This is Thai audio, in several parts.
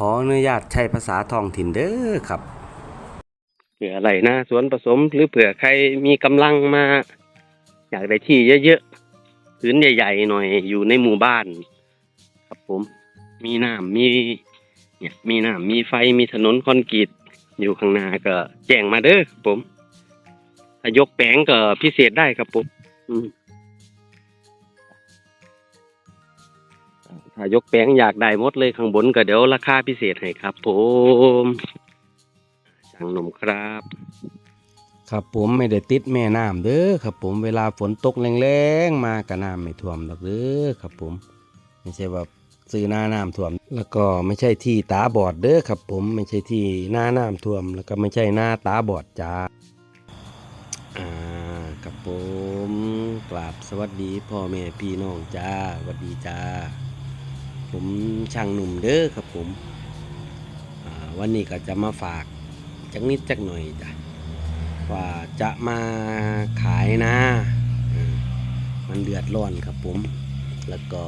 ขออนุญาตใช้ภาษาท้องถิ่นเด้อครับเผื่ออะไรนะสวนผสมหรือเผื่อใครมีกำลังมา อยากได้ที่เยอะๆพื้นใหญ่ๆหน่อยอยู่ในหมู่บ้าน ครับผม มีน้ำมีเนี่ยมีน้ำมีไฟมีถนนคอนกรีตอยู่ข้างหน้าก็แจ้งมาเด้อครับผมถ้ายกแปลงก็พิเศษได้ครับผม อืม ถ้ายกแปลงอยากได้หมดเลยข้างบนก็เดี๋ยวราคาพิเศษให้ครับ ผมช่างหนุ่มครับ ครับผมไม่ได้ติดแม่น้ำเด้อครับ ผมเวลาฝนตกแรงๆมาก็น้ำไม่ท่วมหรอกเด้อครับ ผม ไม่ใช่ว่าซื้อหน้าน้ำท่วม แล้วก็ไม่ใช่ที่ตาบอดเด้อครับ ผมไม่ใช่ที่หน้าน้ำท่วม แล้วก็ไม่ใช่หน้าตาบอดจ้าอ่าครับผมกราบสวัสดีพ่อแม่พี่น้องจ้าสวัสดีจ้า ผมช่างหนุ่มเด้อครับผมวันนี้ก็จะมาฝากจักนิดจักหน่อยจ้ะว่าจะมาขายนะมมันเดือดร้อนครับผม แล้วก็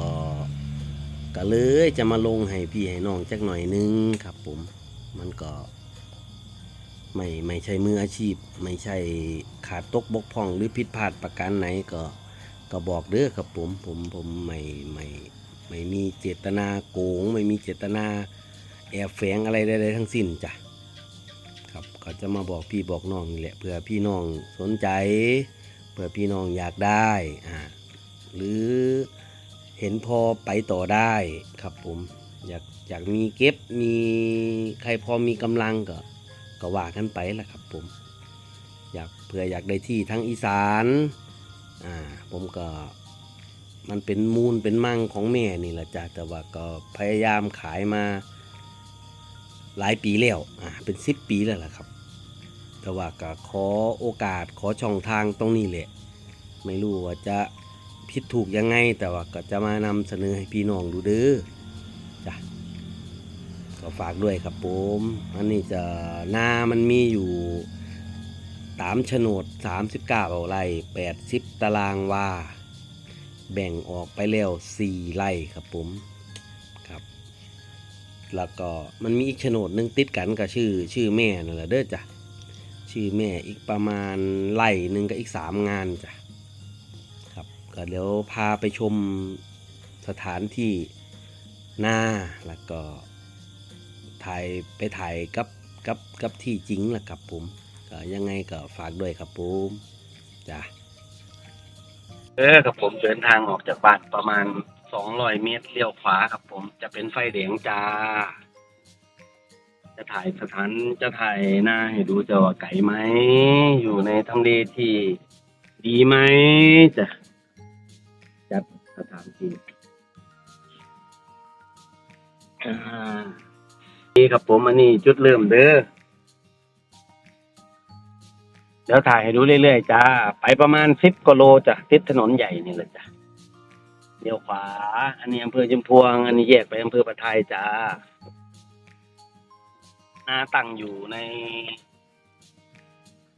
ก็เลยจะมาลงให้พี่ให้น้องจักหน่อยนึงครับผม มันก็ไม่ไม่ใช่มืออาชีพ ไม่ใช่ขาดตกบกพร่องหรือผิดพลาดประการไหนก็ก็บอกเด้อครับผมผมผมไม่ไม่ ไม่มีเจตนาโกง ไม่มีเจตนาแอบแฝงอะไรใดๆทั้งสิ้นจ้ะครับก็จะมาบอกพี่บอกน้องนี่แหละเผื่อพี่น้องสนใจเผื่อพี่น้องอยากได้อ่าหรือเห็นพอไปต่อได้ครับผมอยากอยากมีเก็บมีใครพอมีกำลังก็ก็ว่ากันไปแหละครับผม อยากเผื่ออยากได้ที่ทั้งอีสานอ่าผมก็ มันเป็นมูลเป็นมั่งของแม่นี่แหละจ้ะแต่ว่าก็พยายามขายมาหลายปีแล้วอ่าเป็นสิบปีแล้วล่ะครับ แต่ว่าก็ขอโอกาสขอช่องทางตรงนี้แหละ ไม่รู้ว่าจะผิดถูกยังไง แต่ว่าก็จะมานำเสนอให้พี่น้องดูเด้อจ้ะก็ฝากด้วยครับผมอันนี้จะหน้ามันมีอยู่ตามโฉนด 39ไร่80 ตารางวา แบ่งออกไปแล้ว4ไร่ครับผมครับ แล้วก็มันมีอีกโฉนดหนึงติดกันกับชื่อชื่อแม่นั่นแหละเด้อจ้ะชื่อแม่อีกประมาณไร่หนึ่งกับอีกสามงานจ้ะครับก็เดี๋ยวพาไปชมสถานที่หน้าแล้วก็ถ่ายไปถ่ายกับกับกับที่จริงแหละครับผมก็ยังไงก็ฝากด้วยครับผมจ้ะ เออครับผมเดินทางออกจากบ้านประมาณสองร้อยเมตรเลี้ยวขวาครับผมจะเป็นไฟแดงจ้า จะถ่ายสถานจะถ่ายหน้าให้ดูจะว่าไก่ไหม อยู่ในทำเลที่ดีไหมจะจัดสถานที่อ่านี่ครับผมอันนี้จุดเริ่มเด้อ เดี๋ยวถ่ายให้ดูเรื่อยๆจ้า ไปประมาณสิบกิโลจ้ะติดถนนใหญ่นี่แหละจ้ะเลี้ยวขวา อันนี้อำเภอจุมพวง อันนี้แยกไปอำเภอปะไทยจ้านาตั้งอยู่ใน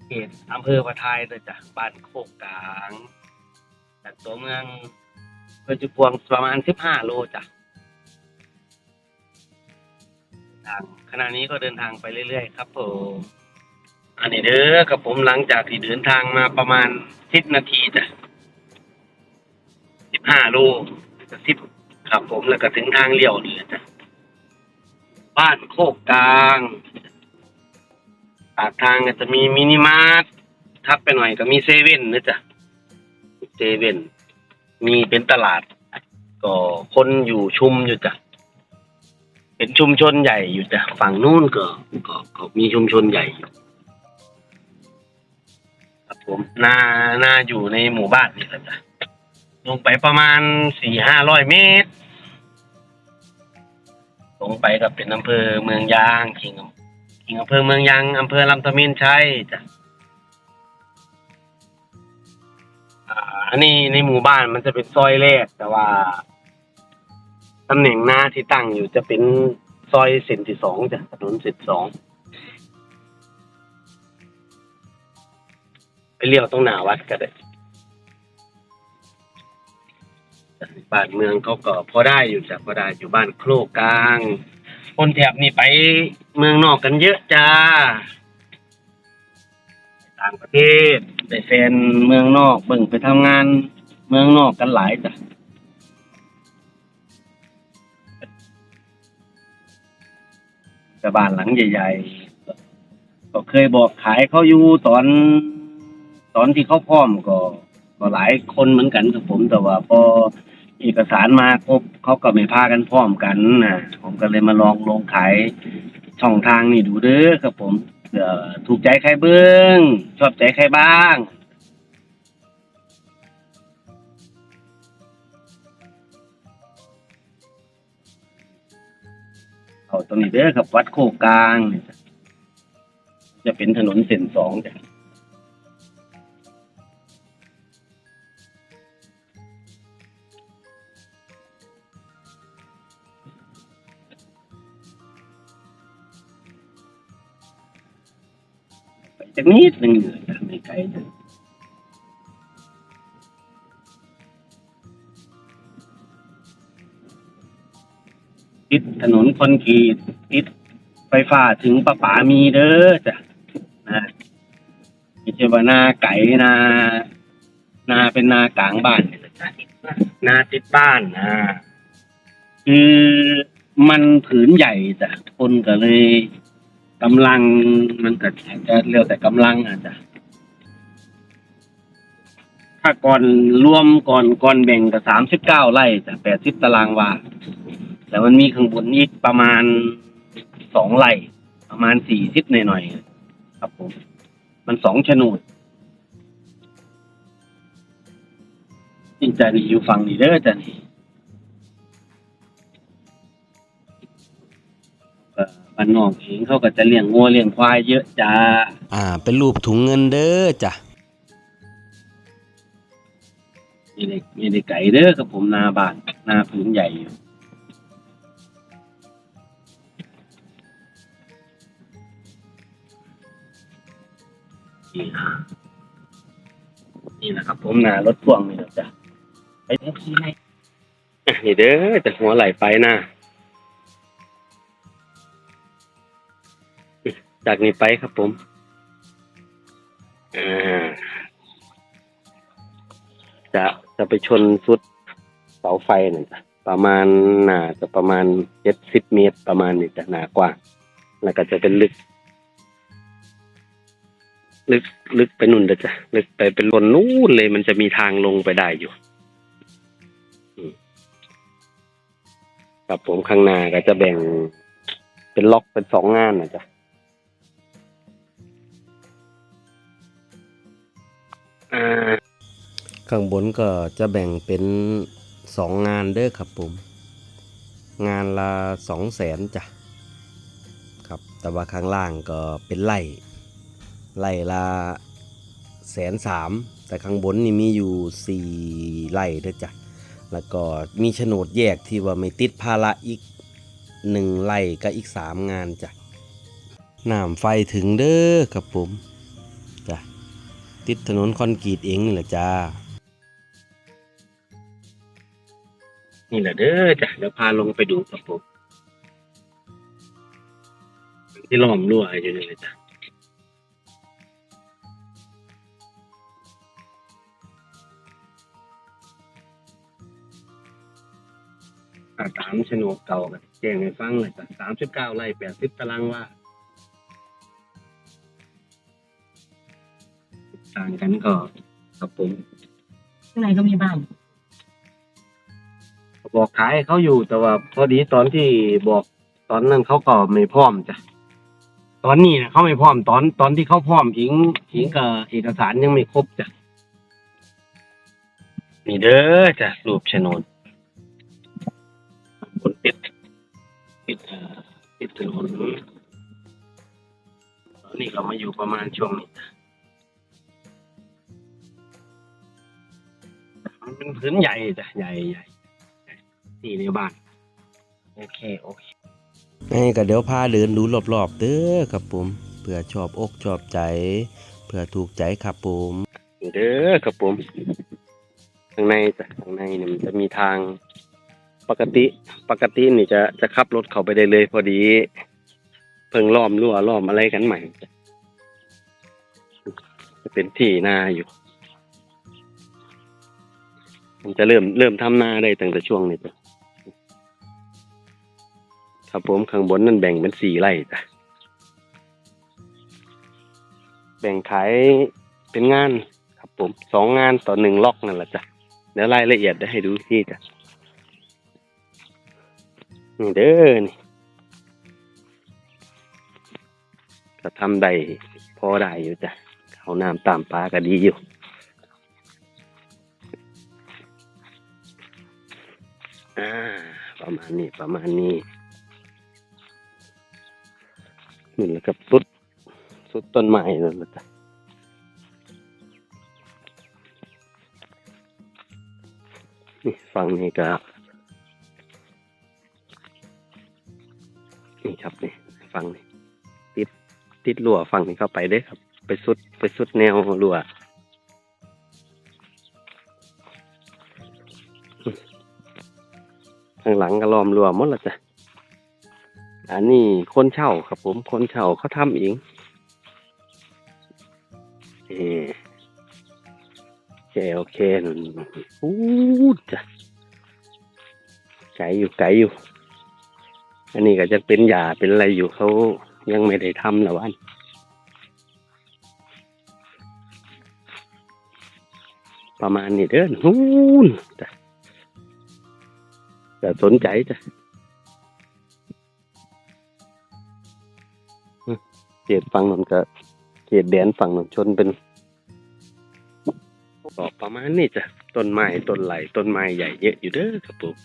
เขตอำเภอปะไทยเลยจ้ะบ้านโคกกลาง จากตัวเมืองอำเภอจุมพวงประมาณสิบห้าโลจ้ะทางขณะนี้ก็เดินทางไปเรื่อยๆ ครับผม อันนี้เด้อกับผมหลังจากที่เดินทางมาประมาณสิบนาทีจ้ะสิบห้าโลจะสิบครับผมแล้วก็ถึงทางเลี้ยวนี่จ้ะบ้านโคกกลางปากทางก็จะมีมินิมาร์ททักไปหน่อยก็มีเซเว่นนะจ๊ะเซเว่นมีเป็นตลาด ก็คนอยู่ชุมอยู่จ้ะเป็นชุมชนใหญ่อยู่จ้ะฝั่งนู้นก็ก็ก็มีชุมชนใหญ่อยู่ ผมนานาอยู่ในหมู่บ้านนี่แหละจ้ะลงไปประมาณสี่ห้าร้อยเมตร ลงไปก็เป็นอำเภอเมืองยางขิงขิงอำเภอเมืองยางอำเภอลำตะเมินชัยจ้ะอันนี้ในหมู่บ้านมันจะเป็นซอยแรกแต่ว่าตำแหน่งหน้าที่ตั้งอยู่จะเป็นซอยเส้นที่สองจ้ะถนนเส้นสอง ไปเลี้ยวตรงหน้าวัดก็ได้บ้านเมืองเขาก็พอได้อยู่จ้ะพอได้อยู่บ้านโครกกลาง คนแถบนี่ไปเมืองนอกกันเยอะจ้า ต่างประเทศไปแฟนเมืองนอกเบิ่งไปทำงาน เมืองนอกกันหลายจ้ะกระบานหลังใหญ่ ๆ ก็เคยบอกขายเขาอยู่ตอน ตอนที่เขาพร้อมก็ก็หลายคนเหมือนกันครับผม แต่ว่าพอเอกสารมาครบเขาก็ไม่พากันพร้อมกันนะผมก็เลยมาลองลงขายช่องทางนี่ดูเด้อครับผมเผื่อถูกใจใครเบิ้งชอบใจใครบ้างเอาตรงนี้เด้อครับวัดโคกลาง จะจะเป็นถนนเส้นสองจ้ะ จากนิดหนึ่งเลยไม่ไกลติดถนนคอนกรีตติดไฟฟ้าถึงประปามีเด้อจ้ะนะไม่ใช่ว่านาไก่นานาเป็นนากลางบ้านเนี่ยนาติดบ้านนะคือมันผืนใหญ่จ้ะคนก็เลย กำลังมันก็อาจจะเรียวแต่กำลังอาจจะถ้าก่อนรวมก่อนก่อนแบ่งก็สามสิบเก้าไร่จ้ะแปดสิบตารางวา แต่มันมีข้างบนอีกประมาณสองไร่ ประมาณสี่สิบหน่อยๆครับผม มันสองโฉนดจริงใจนี่อยู่ฝั่งนี้เด้อจ้ะนี่ เอ่อบ้านนอกเองเขาก็จะเลี้ยงงัวเลี้ยงควายเยอะจ้า อ่า เป็นรูปถุงเงินเด้อจ้ะมีได้มีได้ไก่เด้อครับผมนาบ้านนาผืนใหญ่อยู่นี่นะนี่นะครับ ผมนารถพ่วงนี่นะจ้ะไปแท็กซี่ไหมอะนี่เด้อจากหัวไหลไปนะ จากนี้ไปครับผมอ่าจะจะไปชนสุดเสาไฟน่ะจ้ะประมาณหนาจะประมาณเจ็ดสิบเมตรประมาณนี้จะหนากว่า แล้วก็จะเป็นลึก ลึกลึกไปนู่นเด้อจ้ะลึกไปเป็นบนนู้นเลยมันจะมีทางลงไปได้อยู่อืมครับผมข้างหน้าก็จะแบ่งเป็นล็อกเป็นสองงานนะจ๊ะ ข้างบนก็จะแบ่งเป็นสองงานเด้อครับผม งานละสองแสนจ้ะครับแต่ว่าข้างล่างก็เป็นไล่ไล่ละแสนสามแต่ข้างบนนี่มีอยู่สี่ไร่เด้อจ้ะแล้วก็มีโฉนดแยกที่ว่าไม่ติดภาระอีกหนึ่งไร่ก็อีกสามงานจ้ะน้ำไฟถึงเด้อครับผม ติดถนนคอนกรีตเองนี่แหละจ้า นี่แหละเด้อจ้ะเดี๋ยวพาลงไปดูครับผมที่ล้อมรั้วอยู่นี่เลยจ้ะอ่าตามโฉนดเก่ากันแจ้งให้ฟังเลยจ้ะสามสิบเก้าไร่แปดสิบตารางวาางกันก็ครับผมข้างในก็มีบ้าน บอกขายให้เขาอยู่แต่ว่าพอดีตอนที่บอกตอนนั้นเขาก็ไม่พร้อมจ้ะตอนนี้นะเขาไม่พร้อมตอนตอนที่เขาพร้อมหิงหิงกับเอกสารยังไม่ครบจ้ะนี่เด้อจ้ะรูปโฉนดบนปิดปิดเอ่อปิดถนนตอนนี้เขามาอยู่ประมาณช่วงนี้จ้ะ มันเป็นพื้นใหญ่จ้ะใหญ่ใหญ่ที่ในบ้าน โอเค โอเคนี่ก็เดี๋ยวพาเดินดูรอบๆเด้อครับผมเผื่อชอบอกชอบใจเผื่อถูกใจครับผมเด้อครับผมข้างในจ้ะข้างในเนี่ยมันจะมีทางปปกติปกตินี่จะจะขับรถเข้าไปได้เลยพอดี เพิ่งล้อมรั้วล้อมอะไรกันใหม่จะเป็นที่นาอยู่ มันจะเริ่มเริ่มทำนาได้ตั้งแต่ช่วงนี้จ้ะครับผมข้างบนนั่นแบ่งเป็นสี่ไร่จ้ะแบ่งขายเป็นงานครับผมสองงานต่อหนึ่งล็อกนั่นแหละจ้ะเดี๋ยวรายละเอียดได้ให้ดูที่จ้ะนี่เด้อนี่ก็ทำได้พอได้อยู่จ้ะเขาน้ำตามปลาก็ดีอยู่ อ่าประมาณนี้ประมาณนี้นี่แหละครับสุดสุดต้นไม้นั่นแหละจ้ะนี่ฝั่งนี้ก็นี่ครับนี่ฝั่งนี้ติดติดรั้วฝั่งนี้เข้าไปเด้ครับ ไปสุดไปสุดแนวรั้ว ข้างหลังก็ล้อมรั้วหมดและจ้ะอันนี้คนเช่าครับผมคนเช่าเขาทำเองเออโอเคโอเคนั่นอู้จ้ะไกลอยู่ไกลอยู่ อันนี้ก็จะเป็นหยาเป็นอะไรอยู่เขายังไม่ได้ทำละวันประมาณนี้เด้อนู่นจ้ะ จะสนใจจ้ะอืมเขตฝั่งนนก็เขตแดนฝั่งนนชนเป็นก็ประมาณนี้จ้ะต้นไม้ต้นไหลต้นไม้ใหญ่เยอะอยู่เด้อครับผม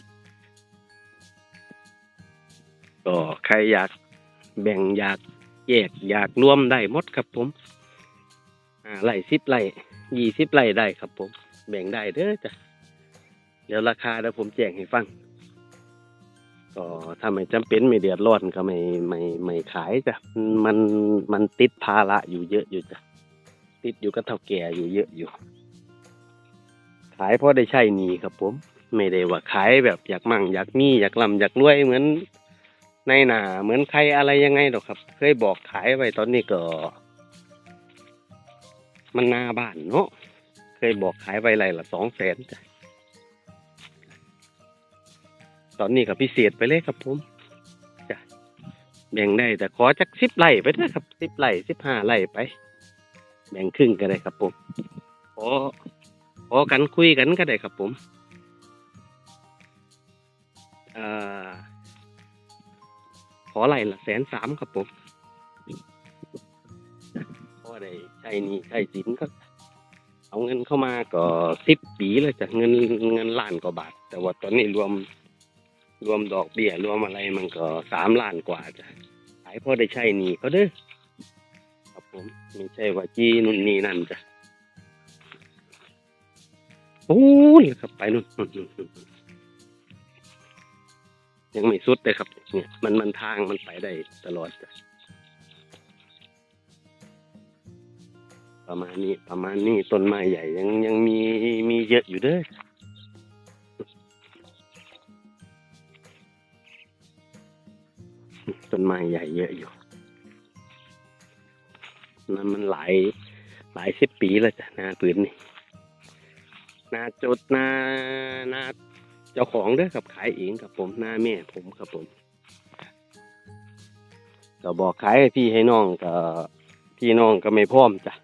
ก็ใครอยากแบ่งอยากแยกอยากรวมได้หมดครับผมอ่าไร่สิบไร่ยี่สิบไร่ได้ครับผม แบ่งได้เด้อจ้ะเดี๋ยวราคาเดี๋ยวผมแจ้งให้ฟัง ก็ถ้าไม่จำเป็นไม่เดือดร้อนก็ไม่ไม่ไม่ขายจ้ะมันมันติดภาระอยู่เยอะอยู่จ้ะติดอยู่กับเท่าแก่อยู่เยอะอยู่ ขายเพราะได้ใช้หนี้ครับผม ไม่ได้ว่าขายแบบอยากมั่งอยากมีอยากร่ำอยากรวยเหมือนในหนาเหมือนใครอะไรยังไงหรอกครับ เคยบอกขายไว้ตอนนี้ก็ มันหน้าบ้านเนาะเคยบอกขายไว้ไรละสองแสนจ้ะ ตอนนี้ก็พิเศษไปเลยครับผมจ้ะแบ่งได้แต่ขอจักสิบไร่ไปนะครับสิบไร่สิบห้าไร่ไป แบ่งครึ่งก็ได้ครับผมขอขอกันคุยกันก็ได้ครับผมอขอไร่ละแสนสามครับผมพอได้ใช้นี่ใช้สินก็ เอาเงินเข้ามาก็สิบปีเลยจ้ะเงินเงินล้านกว่าบาท แต่ว่าตอนนี้รวม รวมดอกเบี้ยรวมอะไรมันก็สามล้านกว่าจ้ะขายพอได้ใช้หนี้เขาเด้อครับผมไม่ใช่ว่าจี้นู่นนี่นั่นจ้ะโอ้ยครับไปนู่นยังไม่สุดเลยครับเนี่ยมันมันทางมันไปได้ตลอดจ้ะประมาณนี้ประมาณนี้ต้นไม้ใหญ่ยังยังมีมีเยอะอยู่เด้อ ต้นไม้ใหญ่เยอะอยู่นั่นมันหลายหลายสิบปีแล้วจ้ะนาปืนนี่นาจุดนานาเจ้าของเด้อครับขายเองครับผมนาแม่ผมครับผมก็บอกขายให้พี่ให้น้องก็พี่น้องก็ไม่พร้อมจ้ะ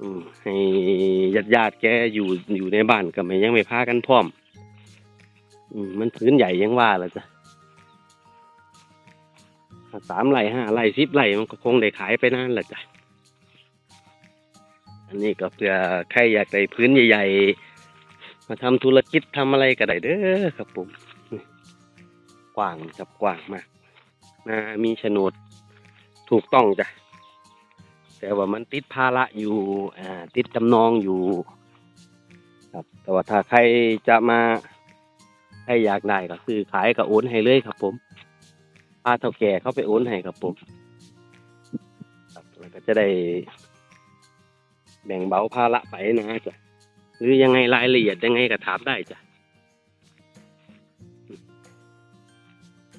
อืมให้ญาติญาติแกอยู่อยู่ในบ้านก็ไม่ยังไม่พากันพร้อม อืมมันพื้นใหญ่ยังว่าแล้วจ้ะ สามไร่ห้าไร่สิบไร่มันก็คงได้ขายไปนานแหละจ้ะ อันนี้ก็เพื่อใครอยากได้พื้นใหญ่ๆ มาทำธุรกิจทำอะไรก็ได้เด้อครับผมกว้างกับกว้างมากนะมีโฉนดถูกต้องจ้ะ แต่ว่ามันติดภาระอยู่อ่าติดจำนองอยู่ครับแต่ว่าถ้าใครจะมาใครอยากได้ก็ซื้อขายก็โอนให้เลยครับผม พาเท่าแก่เขาไปโอนให้ครับผมครับแล้วก็จะได้ แบ่งเบาภาระไปนะจ๊ะหรือยังไงรายละเอียดยังไงก็ถามได้จ้ะ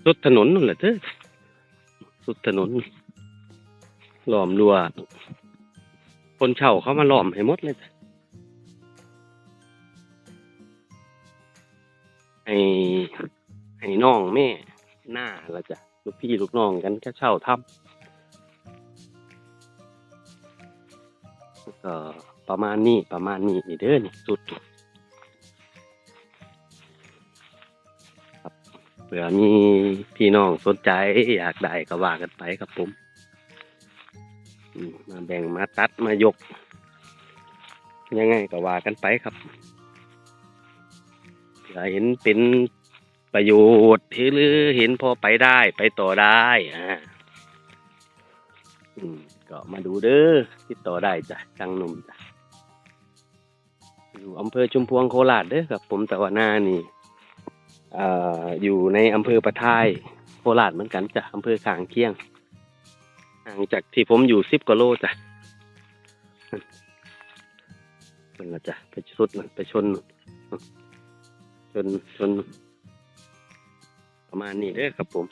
สุดถนนนั่นแหละเด้อสุดถนนหลอมรัวคนเช่าเขามาหลอมให้หมดเลยจ้ะให้ให้น้องแม่หน้าละจ้ะ ลูกพี่ลูกน้องกันแค่เช่าทำก็ประมาณนี้ประมาณนี้นี่เด้อนี่สุดเผื่อมีพี่น้องสนใจอยากได้ก็ว่ากันไปครับผมมมาแบ่งมาตัดมายก ยังไงก็ว่ากันไปครับเผื่อเห็นเป็น ประโยชน์หรือเห็นพอไปได้ไปต่อได้อ่าก็มาดูเด้อติดต่อได้จ้ะช่างหนุ่มจ้ะอยู่อำเภอชุมพวงโคราชเด้อครับ ผมแต่ว่าหน้านี่อ่ออยู่ในอำเภอปะทายโคราชเหมือนกันจ้ะอำเภอขางเคียงห่างจากที่ผมอยู่สิบกว่าโลจ้ะมันละจ้ะไปชุดมันไปชน ชนชน ประมาณนี้เด้อครับผม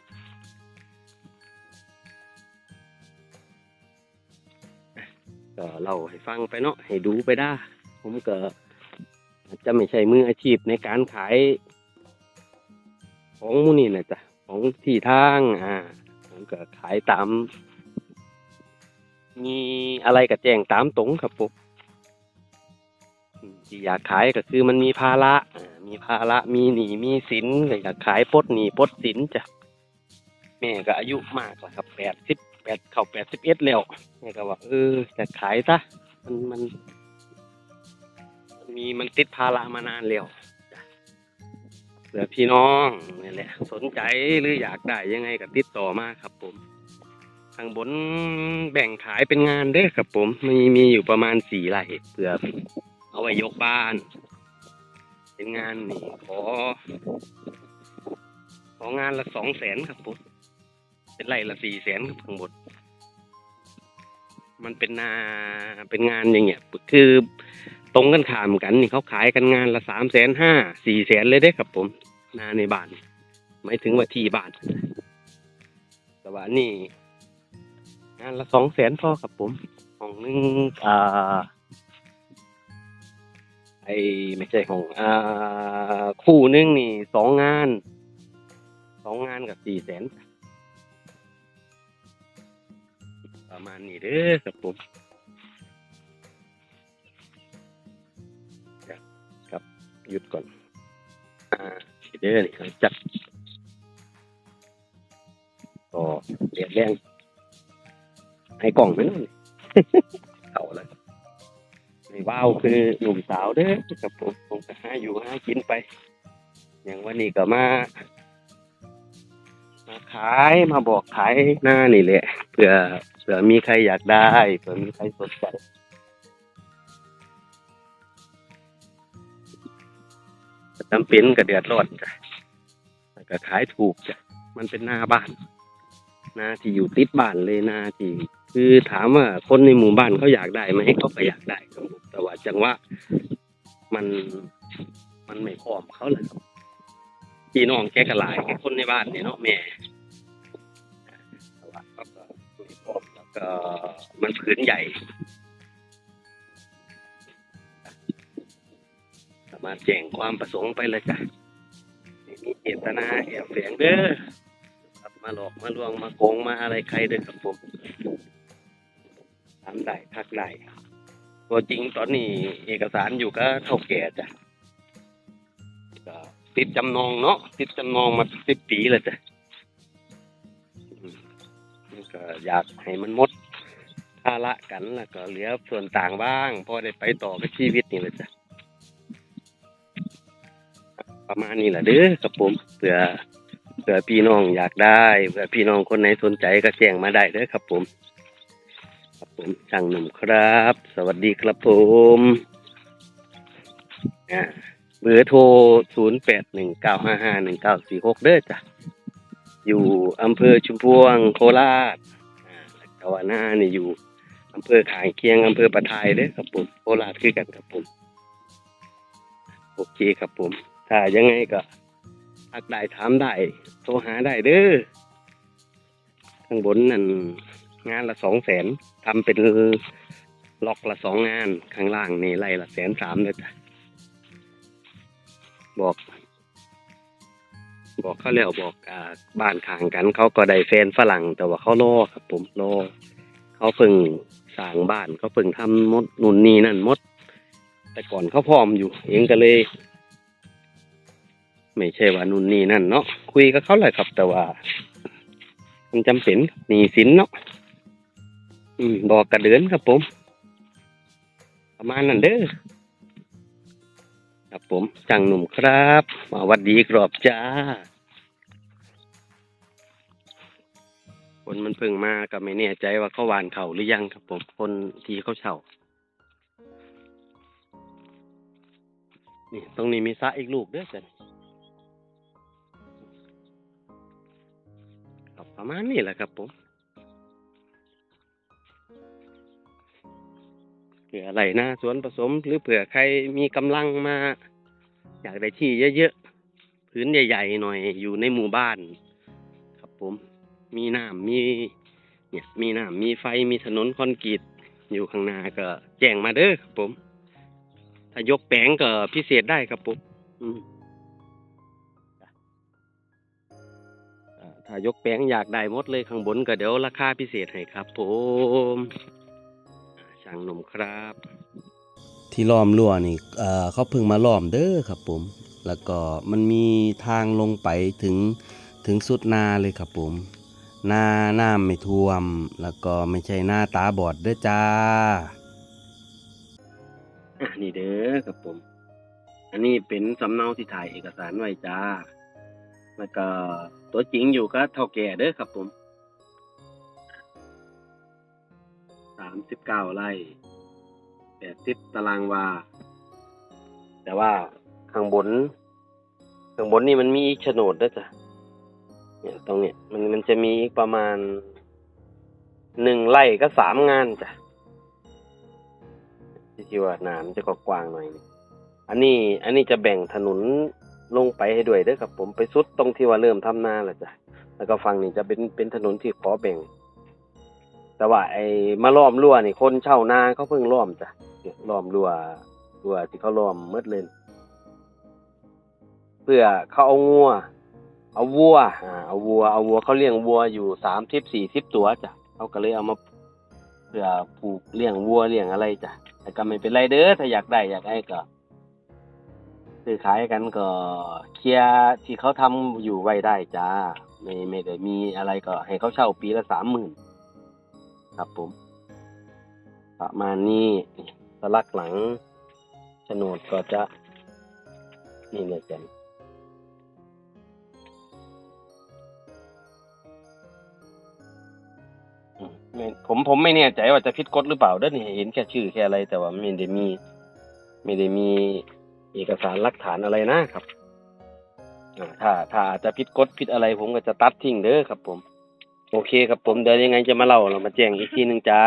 ก็เล่าให้ฟังไปเนาะให้ดูไปได้ ผมก็อาจจะไม่ใช่มืออาชีพในการขาย ของมูนี่นะจ๊ะของที่ทางอ่าผมก็ขายตาม มีอะไรก็แจ้งตามตรงครับผม ที่อยากขายก็คือมันมีภาระมีภาระมีหนี้มีสินก็อยากขายปดหนี้ปดสินจ้ะแม่ก็อายุมากแล้วครับแปดสิบแปดเข้าแปดสิบเอ็ดแล้วแม่ก็ว่าเออจะขายซะมันมันมีมันติดภาระมานานแล้วเผื่อพี่น้องนี่แหละ สนใจหรืออยากได้ยังไงก็ติดต่อมาครับผมทางบนแบ่งขายเป็นงานเด้อครับผม มีมีอยู่ประมาณสี่ไร่เผื่อ เอาไว้ยกบ้าน เป็นงานนี่ขอ ของานละสองแสนครับผมเป็นไร่ละสี่แสนครับข้างบนมันเป็นนาเป็นงานอย่างเงี้ยคือตรงกันข้ามกันนี่เขาขายกันงานละสามแสนห้าสี่แสนเลยได้ครับผมนาในบ้านหมายถึงว่าที่บ้านแต่ว่านี่งานละสองแสนพอครับผมของหนึงอ่า ไอ้ไม่ใช่ของอ่าคู่หนึงนี่สองงานสองงานกับสี่แสนประมาณนี้เด้อครับผมหยุดก่อนอ่าเด้อนี่จัดก็เรียนแรงให้กล่องไปนู่น เอาล้วใน ว้าวคือหนุ่มสาวเด้อกับผมผมก็หาอยู่หากินไป อย่างวันนี้ก็มามาขายมาบอกขายหน้านี่แหละเผื่อเผื่อมีใครอยากได้เผื่อมีใครสนใจจำเป็นก็เดือดร้อนจ้ะแล้วก็ขายถูกจ้ะมันเป็นหน้าบ้าน หน้าที่อยู่ติดบ้านเลยหน้าที่ คือถามว่าคนในหมู่บ้านเขาอยากได้ไหมเขาก็อยากได้ครับผมแต่ว่าจังว่ามันมันไม่พร้อมเขาเลยครับพี่น้องแกก็หลายแค่คนในบ้านเนี่ยเนาะแม่แต่ว่าเขาก็ไม่พร้อมแล้วก็มันผืนใหญ่ สามารถแจ้งความประสงค์ไปเลยจ้ะมีเจตนาแอบแฝงเด้อมาหลอกมาลวงมาโกงมาอะไรใครเด้อครับผม ทำได้ทักได้ตัวจริงตอนนี้เอกสารอยู่ก็เท่าแก่จ้ะก็ติดจำนองเนาะติดจำนองมาสิบปีแล้วจ้ะก็อยากให้มันหมดภาระกันแล้วก็เหลือส่วนต่างบ้างพอได้ไปต่อกับชีวิตนี่แหละจ้ะประมาณนี้แหละเด้อครับผมเผื่อเผื่อพี่น้องอยากได้เผื่อพี่น้องคนไหนสนใจก็แจ้งมาได้เด้อครับผม ผมช่างหนุ่มครับ สวัสดีครับผมเบอร์โทรศูนย์แปดหนึ่งเก้าห้าห้าหนึ่งเก้าสี่หกเด้อจ้ะ อยู่อำเภอชุมพวงโคราชอ่าแล้วก็ว่าหน้านี่อยู่อำเภอขางเคียงอำเภอปะทายเด้อครับผมโคราชคือกันครับผม โอเคครับผม ถ้ายังไงก็ทักได้ถามได้ โทรหาได้เด้อ ข้างบนนั่น งานละสองแสนทำเป็นล็อกละสองงานข้างล่างนี่ไล่ละแสนสามเลยจ้ะบอก บอกเขาแล้วบอกอ่าบ้านข้างกัน เขาก็ได้แฟนฝรั่งแต่ว่าเขารอครับผมรอเขาเพิ่งสร้างบ้านเขาเพิ่งทำมดนุ่นนี่นั่นมด แต่ก่อนเขาพร้อมอยู่ เองก็เลย ไม่ใช่ว่านุ่นนี่นั่นเนาะคุยกับเขาแหละครับแต่ว่ามันจำเป็นหนีสินเนาะ อืมบอกกระเดือนครับผม ประมาณนั้นเด้อครับผมจังหนุ่มครับมาวัดดีกรอบจ้าคนมันเพิ่งมาก็ไม่แน่ใจว่าเขาหวานเขาหรือยังครับผมคนที่เขาเช่านี่ตรงนี้มีสระอีกลูกเด้อจ้ะครับประมาณนี้แหละครับผม เผื่ออะไรนะสวนผสมหรือเผื่อใครมีกำลังมา อยากได้ที่เยอะๆพื้นใหญ่ ๆ หน่อยอยู่ในหมู่บ้าน ครับผม มีน้ำมีเนี่ยมีน้ำมีไฟมีถนนคอนกรีตอยู่ข้างหน้าก็แจ้งมาเด้อครับผม ถ้ายกแปลงก็พิเศษได้ครับผมอืมถ้ายกแปลงอยากได้หมดเลยข้างบนก็เดี๋ยวราคาพิเศษให้ครับผมาช่างหนุ่มครับ ที่ล้อมรั้วนี่เอ่อเขาเพิ่งมาล้อมเด้อครับผม แล้วก็มันมีทางลงไปถึงถึงสุดนาเลยครับผมหน้าน้ำไม่ท่วม แล้วก็ไม่ใช่หน้าตาบอดเด้อจ้าอะนี่เด้อครับผม อันนี้เป็นสำเนาที่ถ่ายเอกสารไว้จ้า แล้วก็ตัวจริงอยู่ก็เท่าแก่เด้อครับผม สามสิบเก้าไร่แปดสิบตารางวา แต่ว่าข้างบน ข้างบนนี่มันมีอีกโฉนดด้วยจ้ะเนี่ยตรงเนี้ยมันมันจะมีประมาณหนึ่งไร่ก็สามงานจ้ะที่ที่ว่าน้ำจะกกว้างหน่อยนี่อันนี้ อันนี้จะแบ่งถนนลงไปให้ด้วยเด้อครับผมไปสุดตรงที่ว่าเริ่มทำนาแล้วจ้ะแล้วก็ฝั่งนี้จะเป็นเป็นถนนที่ขอแบ่ง แต่ว่าไอ้มาล้อมรั้วนี่คนเช่านาเขาเพิ่งล้อมจ้ะเนี่ยล้อมรั้วรั้วที่เขาล้อมมืดเลยเพื่อเขาเอางัวเอาวัวอ่าเอาวัว เอาวัวเขาเลี้ยงวัวอยู่สามสิบสี่สิบตัวจ้ะเขาก็เลยเอามาเพื่อผูกเลี้ยงวัวเลี้ยงอะไรจ้ะแต่ก็ไม่เป็นไรเด้อถ้าอยากได้อยากได้ก็ซื้อขายกันก็เคลียร์ที่เขาทำอยู่ไว้ได้จ้าไม่ไม่ได้มีอะไรก็ให้เขาเช่าปีละสามหมื่น ครับผม ประมาณนี้สลักหลังโฉนดก็จะ นี่เลยจ้ะอืมไม่ผมผมไม่แน่ใจว่าจะผิดกฎหรือเปล่าเด้อนี่เห็นแค่ชื่อแค่อะไร แต่ว่าไม่ได้มี ไม่ได้มีเอกสารหลักฐานอะไรนะครับถ้าถ้าอาจจะผิดกฎผิดอะไร ผมก็จะตัดทิ้งเด้อครับผม โอเคครับผม เดี๋ยวยังไงจะมาเล่าเรามาแจ้งอีกทีหนึ่งจ้า